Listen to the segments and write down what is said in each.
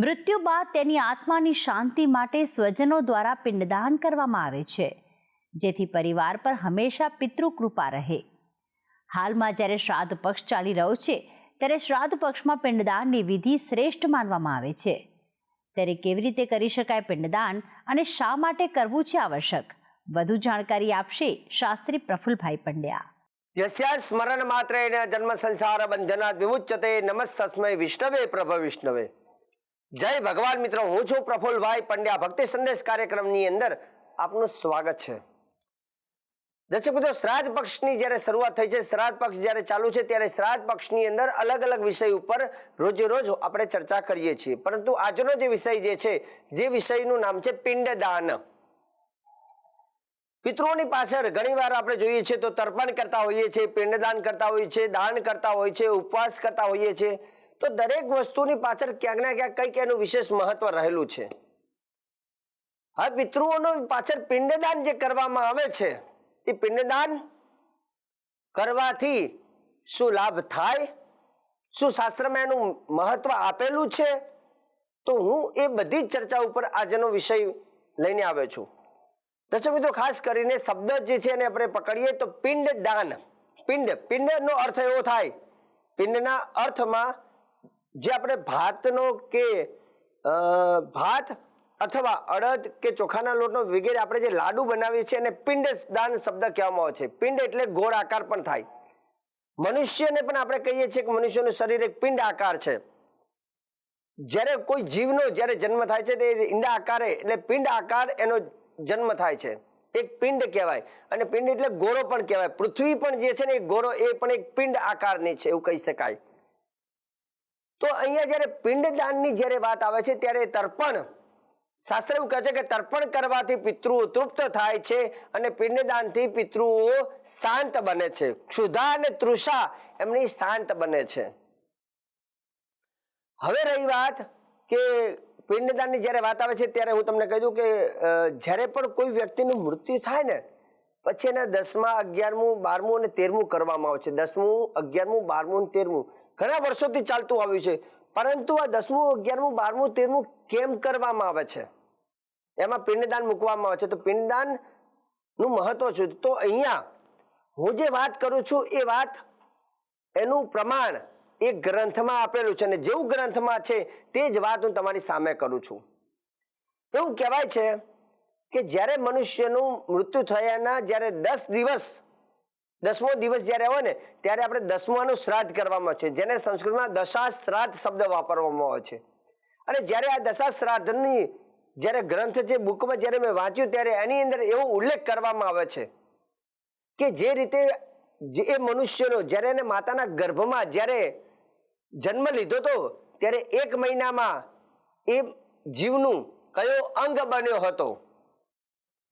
મૃત્યુ બાદ તેની આત્માની શાંતિ માટે સ્વજનો દ્વારા પિંડદાન કરવામાં આવે છે, જેથી પરિવાર પર હંમેશા પિતૃ કૃપા રહે. હાલમાં જ્યારે શ્રાદ્ધ પક્ષ ચાલી રહ્યો છે, ત્યારે શ્રાદ્ધ પક્ષમાં પિંડદાનની વિધિ શ્રેષ્ઠ માનવામાં આવે છે. ત્યારે કેવી રીતે કરી શકાય પિંડદાન અને શા માટે કરવું છે આવશ્યક, વધુ જાણકારી આપશે શાસ્ત્રી પ્રફુલભાઈ પંડ્યા. યસ્યા સ્મરણ માત્રેણ જન્મ સંસાર બંધનાત વિમુચ્યતે નમસ્તસ્મય વિષ્ણવે પ્રભ વિષ્ણવે. જય ભગવાન મિત્રો, હું છું પ્રફુલભાઈ પંડ્યા. ભક્તિ સંદેશ કાર્યક્રમની અંદર આપનું સ્વાગત છે. દર્શક મિત્રો, શ્રાદ્ધ પક્ષની જ્યારે શરૂઆત થઈ છે, શ્રાદ્ધ પક્ષ જ્યારે ચાલુ છે, ત્યારે શ્રાદ્ધ પક્ષની અંદર અલગ અલગ વિષય ઉપર રોજે રોજ આપણે ચર્ચા કરીએ છીએ. પરંતુ આજનો જે વિષય જે છે, જે વિષયનું નામ છે પિંડદાન. પિતૃઓની પાછળ ઘણીવાર આપણે જોઈએ છીએ તો તર્પણ કરતા હોઈએ છીએ, પિંડદાન કરતા હોઈએ છીએ, દાન કરતા હોઈએ છીએ, ઉપવાસ કરતા હોઈએ છીએ. તો દરેક વસ્તુની પાછળ ક્યાંક ના ક્યાંક કંઈક એનું વિશેષ મહત્વ રહેલું છે. હવે પિતૃઓનો પાછળ પિંડદાન જે કરવામાં આવે છે, એ પિંડદાન કરવાથી શું લાભ થાય? શું શાસ્ત્રમાં એનું મહત્વ આપેલું છે? તો હું એ બધી જ ચર્ચા ઉપર આજનો વિષય લઈને આવ્યો છું. દર્શક મિત્રો, ખાસ કરીને શબ્દ જે છે એને આપણે પકડીએ તો પિંડ દાન પિંડ, પિંડનો અર્થ એવો થાય. પિંડના અર્થમાં જે આપણે ભાતનો કે ભાત અથવા અડદ કે ચોખાના લોટનો વગેરે આપણે જે લાડુ બનાવીએ છીએ એને પિંડ દાન શબ્દ કહેવામાં આવે છે. પિંડ એટલે ગોળ આકાર પણ થાય. મનુષ્યને પણ આપણે કહીએ છીએ કે મનુષ્યનું શરીર એક પિંડ આકાર છે. જ્યારે કોઈ જીવનો જ્યારે જન્મ થાય છે તે ઈંડા આકારે એટલે પિંડ આકાર એનો જન્મ થાય છે. એક પિંડ કહેવાય અને પિંડ એટલે ગોળો પણ કહેવાય. પૃથ્વી પણ જે છે ને એ ગોળો એ પણ એક પિંડ આકારની છે એવું કહી શકાય. તો અહીંયા જ્યારે પિંડદાનની જ્યારે વાત આવે છે, ત્યારે તર્પણ, શાસ્ત્ર એવું કહે છે કે તર્પણ કરવાથી પિતૃઓ તૃપ્ત થાય છે અને પિંડદાનથી પિતૃઓ શાંત બને છે. ક્ષુધા અને તૃષા એમની શાંત બને છે. હવે રહી વાત કે પિંડદાનની જ્યારે વાત આવે છે, ત્યારે હું તમને કહી દઉં કે જ્યારે પણ કોઈ વ્યક્તિનું મૃત્યુ થાય ને પછી એના દસમા, અગિયારમું, બારમું અને તેરમું કરવામાં આવે છે. દસમું, અગિયારમું, બારમું અને તેરમું. ઘણા વર્ષોથી ચાલતું આવ્યું છે. પરંતુ આ દસમું, અગિયારમું, બારમું, તેરમું કેમ કરવામાં આવે છે? એમાં પિંડદાન મૂકવામાં આવે છે. તો પિંડદાનનું મહત્વ શું તો અહીંયા હું જે વાત કરું છું એ વાત એનું પ્રમાણ એ ગ્રંથમાં આપેલું છે અને જેવું ગ્રંથમાં છે તે જ વાત હું તમારી સામે કરું છું. એવું કહેવાય છે કે જ્યારે મનુષ્યનું મૃત્યુ થયાના જ્યારે દસ દિવસ, દસમો દિવસ જ્યારે આવે ને, ત્યારે આપણે દસમાનું શ્રાદ્ધ કરવામાં છે, જેને સંસ્કૃતમાં દશા શ્રાદ્ધ શબ્દ વાપરવામાં આવે છે. અને જ્યારે આ દશા શ્રાદ્ધની જ્યારે ગ્રંથ જે બુકમાં જ્યારે મેં વાંચ્યું ત્યારે એની અંદર એવો ઉલ્લેખ કરવામાં આવે છે કે જે રીતે જે એ મનુષ્યનો જ્યારે એને માતાના ગર્ભમાં જ્યારે જન્મ લીધો હતો, ત્યારે એક મહિનામાં એ જીવનું કયો અંગ બન્યો હતો?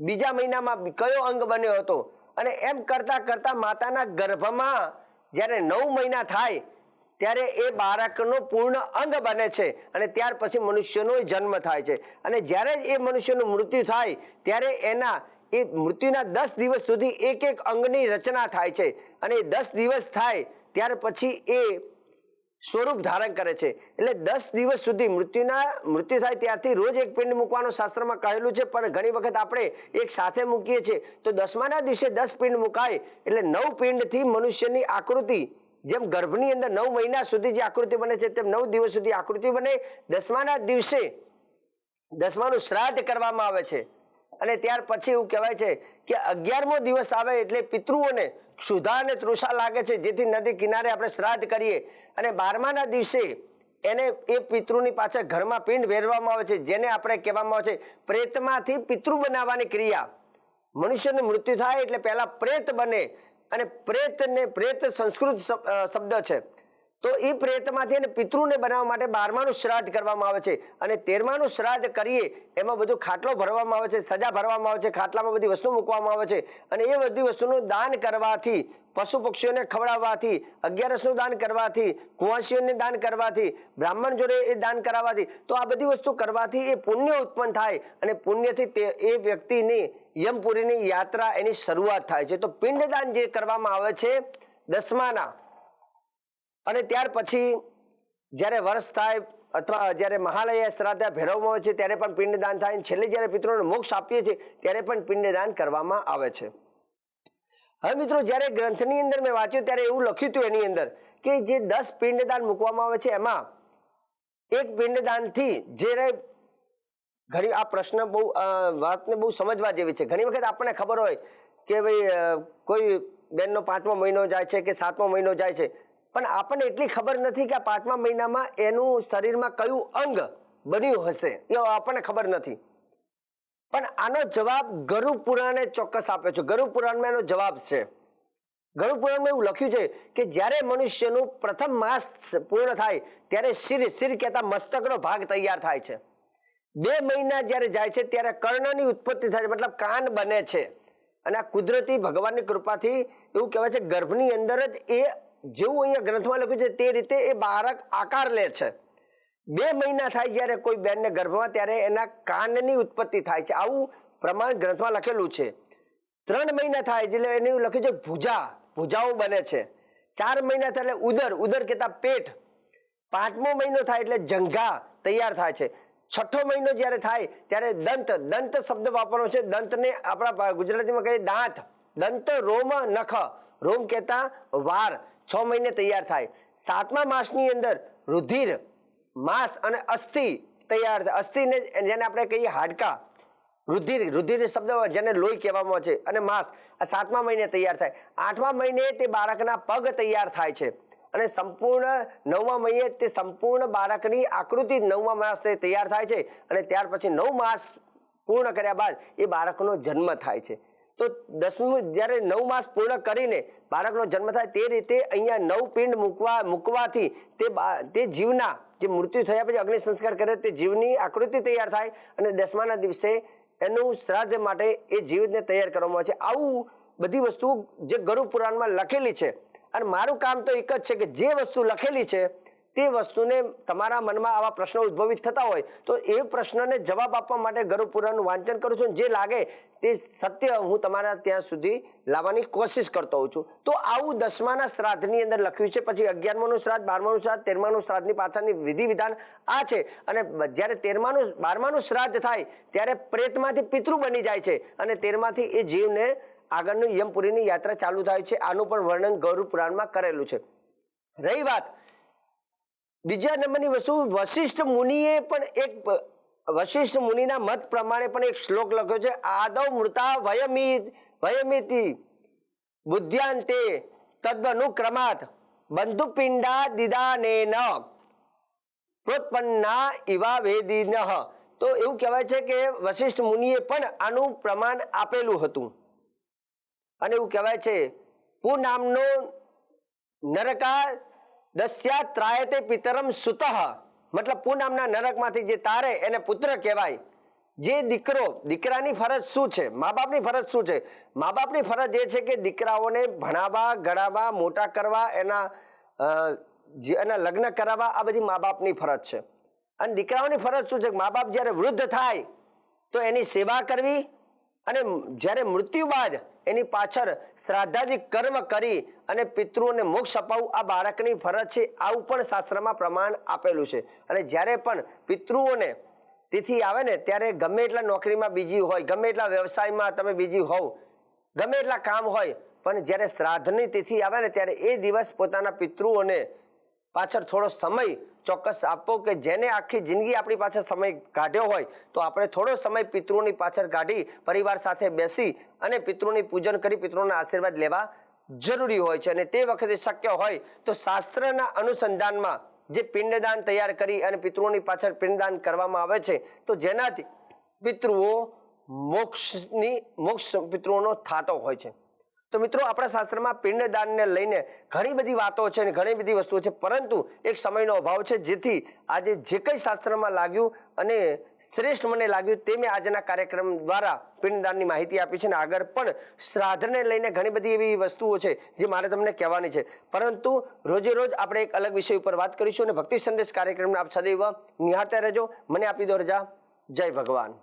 બીજા મહિનામાં કયો અંગ બન્યો હતો? અને એમ કરતાં કરતાં માતાના ગર્ભમાં જ્યારે નવ મહિના થાય, ત્યારે એ બાળકનો પૂર્ણ અંગ બને છે અને ત્યાર પછી મનુષ્યનો જન્મ થાય છે. અને જ્યારે એ મનુષ્યનું મૃત્યુ થાય, ત્યારે એના, એ મૃત્યુના દસ દિવસ સુધી એક એક અંગની રચના થાય છે. અને એ દસ દિવસ થાય, ત્યાર પછી એ સ્વરૂપ ધારણ કરે છે. એટલે દસ દિવસ સુધી મૃત્યુના, મૃત્યુ થાય ત્યારથી રોજ એક પિંડ મૂકવાનું શાસ્ત્રમાં કહેલું છે, પણ ઘણી વખત આપણે એક સાથે મૂકીએ છીએ. તો દસમાના દિવસે દસ પિંડ મુકાય, એટલે નવ પિંડથી મનુષ્યની આકૃતિ, જેમ ગર્ભની અંદર નવ મહિના સુધી જે આકૃતિ બને છે, તેમ નવ દિવસ સુધી આકૃતિ બને. દસમાના દિવસે દસમાનું શ્રાદ્ધ કરવામાં આવે છે. અને ત્યાર પછી એવું કહેવાય છે કે અગિયારમો દિવસ આવે એટલે પિતૃઓને ક્ષુધા અને તૃષા લાગે છે, જેથી નદી કિનારે આપણે શ્રાદ્ધ કરીએ. અને બારમાના દિવસે એને એ પિતૃની પાછળ ઘરમાં પિંડ વેરવામાં આવે છે, જેને આપણે કહેવામાં આવે છે પ્રેતમાંથી પિતૃ બનાવવાની ક્રિયા. મનુષ્યનું મૃત્યુ થાય એટલે પહેલાં પ્રેત બને. અને પ્રેતને પ્રેત સંસ્કૃત શબ- શબ્દ છે. તો એ પ્રેતમાંથી એને પિતૃને બનાવવા માટે બારમાનું શ્રાદ્ધ કરવામાં આવે છે. અને તેરમાનું શ્રાદ્ધ કરીએ, એમાં બધું ખાટલો ભરવામાં આવે છે, સજા ભરવામાં આવે છે, ખાટલામાં બધી વસ્તુ મૂકવામાં આવે છે. અને એ બધી વસ્તુનું દાન કરવાથી પશુ પક્ષીઓને ખવડાવવાથી, અગિયારસનું દાન કરવાથી, કુંવાસીઓને દાન કરવાથી, બ્રાહ્મણ જોડે એ દાન કરાવવાથી, તો આ બધી વસ્તુ કરવાથી એ પુણ્ય ઉત્પન્ન થાય અને પુણ્યથી તે એ વ્યક્તિની યમપુરીની યાત્રા એની શરૂઆત થાય છે. તો પિંડદાન જે કરવામાં આવે છે, દસમાના અને ત્યાર પછી જ્યારે વર્ષ થાય અથવા જ્યારે મહાલય શ્રાદ્ધ ભેરવવામાં આવે છે, ત્યારે પણ પિંડદાન થાય છેલ્લે જ્યારે પિત્રોને મોક્ષ આપીએ છીએ, ત્યારે પણ પિંડદાન કરવામાં આવે છે. હવે મિત્રો, જ્યારે ગ્રંથની અંદર મેં વાંચ્યું, ત્યારે એવું લખ્યું હતું એની અંદર કે જે દસ પિંડદાન મૂકવામાં આવે છે, એમાં એક પિંડદાનથી જ્યારે ઘણી આ પ્રશ્ન બહુ વાતને બહુ સમજવા જેવી છે. ઘણી વખત આપણને ખબર હોય કે ભાઈ કોઈ બેનનો પાંચમો મહિનો જાય છે કે સાતમો મહિનો જાય છે. પણ આપણને એટલી ખબર નથી કે આ પાંચમા મહિનામાં એનું શરીરમાં કયું અંગ બન્યું હશે. એ આપણને ખબર નથી. પણ આનો જવાબ ગરુ પુરાણે ચોક્કસ આપ્યો છે. ગરુ પુરાણમાં એનો જવાબ છે. ગરુ પુરાણમાં એવું લખ્યું છે કે જ્યારે મનુષ્યનું પ્રથમ માસ પૂર્ણ થાય, ત્યારે શિર શિર કહેતા મસ્તકનો ભાગ તૈયાર થાય છે. બે મહિના જ્યારે જાય છે, ત્યારે કર્ણની ઉત્પત્તિ થાય છે. મતલબ કાન બને છે. અને આ કુદરતી ભગવાનની કૃપાથી એવું કહેવાય છે, ગર્ભની અંદર જ એ જેવું અહીંયા ગ્રંથમાં લખ્યું છે, તે રીતે એ બાળક આકાર લે છે. બે મહિના થાય જ્યારે કોઈ બેનને ગર્ભમાં, ત્યારે એના કાનની ઉત્પત્તિ થાય છે. આવું પ્રમાણ ગ્રંથમાં લખેલું છે. ત્રણ મહિના થાય એટલે એનું લખ્યું છે, ભુજા, ભુજાઓ બને છે. ચાર મહિના થાય એટલે ઉદર ઉદર કહેતા પેટ. પાંચમો મહિનો થાય એટલે જંઘા તૈયાર થાય છે. છઠ્ઠો મહિનો જ્યારે થાય, ત્યારે દંત દંત શબ્દ વાપરવાનો છે. દંતને આપણા ગુજરાતીમાં કહીએ દાંત. દંત રોમ નખ. રોમ કહેતા વાર. છ મહિને તૈયાર થાય. સાતમા માસની અંદર રુધિર, માંસ અને અસ્થિ તૈયાર થાય. અસ્થિને જેને આપણે કહીએ હાડકા. રુધિર રુધિર શબ્દ જેને લોહી કહેવામાં છે અને માંસ. આ સાતમા મહિને તૈયાર થાય. આઠમા મહિને તે બાળકના પગ તૈયાર થાય છે. અને સંપૂર્ણ નવમા મહિને તે સંપૂર્ણ બાળકની આકૃતિ નવમા માસે તૈયાર થાય છે. અને ત્યાર પછી નવ માસ પૂર્ણ કર્યા બાદ એ બાળકનો જન્મ થાય છે. તો દસમું, જ્યારે નવ માસ પૂર્ણ કરીને બાળકનો જન્મ થાય તે રીતે અહીંયા નવ પિંડ મૂકવા, મૂકવાથી તે તે જીવના જે મૃત્યુ થયા પછી અગ્નિ સંસ્કાર કરે તે જીવની આકૃતિ તૈયાર થાય અને દસમાના દિવસે એનું શ્રાદ્ધ માટે એ જીવને તૈયાર કરવામાં આવે છે. આવું બધી વસ્તુ જે ગરુ પુરાણમાં લખેલી છે. અને મારું કામ તો એક જ છે કે જે વસ્તુ લખેલી છે તે વસ્તુને તમારા મનમાં આવા પ્રશ્નો ઉદ્ભવિત થતા હોય, તો એ પ્રશ્નને જવાબ આપવા માટે ગરુ પુરાણનું વાંચન કરું છું. જે લાગે તે સત્ય હું તમારા ત્યાં સુધી લાવવાની કોશિશ કરતો હોઉં છું. તો આવું દસમાના શ્રાદ્ધની અંદર લખ્યું છે, પછી અગિયારમાનું શ્રાદ્ધ, બારમાનું શ્રાદ્ધ, તેરમાનું શ્રાદ્ધની પાછળની વિધિ વિધાન આ છે. અને જ્યારે તેરમાનું, બારમાનું શ્રાદ્ધ થાય, ત્યારે પ્રેતમાંથી પિતૃ બની જાય છે. અને તેરમાંથી એ જીવને આગળનું યમપુરીની યાત્રા ચાલુ થાય છે. આનું પણ વર્ણન ગૌરવ પુરાણમાં કરેલું છે. રહી વાત. બીજા નંબરની વસ્તુ, વશિષ્ઠ મુનિએ પણ એક, વશિષ્ઠ મુનિના મત પ્રમાણે પણ એક શ્લોક લખ્યો છે આદવ મૃતા વયમિત વયમિતિ બુદ્ધ્યાંતે તદ્વનુક્રમાત બંધુપિંડા દિદાનેન પ્રોત્પન્ના ઇવા વેદિન. તો એવું કહેવાય છે કે વશિષ્ઠ મુનિએ પણ આનું પ્રમાણ આપેલું હતું. અને એવું કહેવાય છે પુ નામનો નરકા દસ્યા ત્રાયતે પિતરમ સુતઃ. મતલબ પૂ નામના નરકમાંથી જે તારે એને પુત્ર કહેવાય. જે દીકરો, દીકરાની ફરજ શું છે? મા બાપની ફરજ શું છે? મા બાપની ફરજ એ છે કે દીકરાઓને ભણાવવા ગળાવવા મોટા કરવા, એના એના લગ્ન કરાવવા, આ બધી મા બાપની ફરજ છે. અને દીકરાઓની ફરજ શું છે? મા બાપ જ્યારે વૃદ્ધ થાય, તો એની સેવા કરવી અને જ્યારે મૃત્યુ બાદ એની પાછળ શ્રાદ્ધાજી કર્મ કરી અને પિતૃઓને મોક્ષ અપાવવું આ બાળકની ફરજ છે, આવું પણ શાસ્ત્રમાં પ્રમાણ આપેલું છે. અને જ્યારે પણ પિતૃઓને તિથિ આવે ને, ત્યારે ગમે એટલા નોકરીમાં બીજી હોય, ગમે એટલા વ્યવસાયમાં તમે બીજી હોવ, ગમે એટલા કામ હોય, પણ જ્યારે શ્રાદ્ધની તિથિ આવે ને, ત્યારે એ દિવસ પોતાના પિતૃઓને પાછળ થોડો સમય ચોક્કસ આપવો કે જેને આખી જિંદગી આપણી પાછળ સમય કાઢ્યો હોય, તો આપણે થોડો સમય પિતૃની પાછળ કાઢી પરિવાર સાથે બેસી અને પિતૃની પૂજન કરી પિતૃના આશીર્વાદ લેવા જરૂરી હોય છે. અને તે વખતે શક્ય હોય તો શાસ્ત્રના અનુસંધાનમાં જે પિંડદાન તૈયાર કરી અને પિતૃઓની પાછળ પિંડદાન કરવામાં આવે છે, તો જેનાથી પિતૃઓ મોક્ષની, મોક્ષ પિતૃઓનો થતો હોય છે. તો મિત્રો, આપણા શાસ્ત્રમાં પિંડદાનને લઈને ઘણી બધી વાતો છે અને ઘણી બધી વસ્તુઓ છે, પરંતુ એક સમયનો અભાવ છે, જેથી આજે જે કંઈ શાસ્ત્રમાં લાગ્યું અને શ્રેષ્ઠ મને લાગ્યું તે મેં આજના કાર્યક્રમ દ્વારા પિંડદાનની માહિતી આપી છે અને આગળ પણ શ્રાદ્ધને લઈને ઘણી બધી એવી વસ્તુઓ છે, જે મારે તમને કહેવાની છે. પરંતુ રોજે રોજ આપણે એક અલગ વિષય ઉપર વાત કરીશું અને ભક્તિ સંદેશ કાર્યક્રમને આપ સદૈવ નિહાળતા રહેજો. મને આપી દો રજા. જય ભગવાન.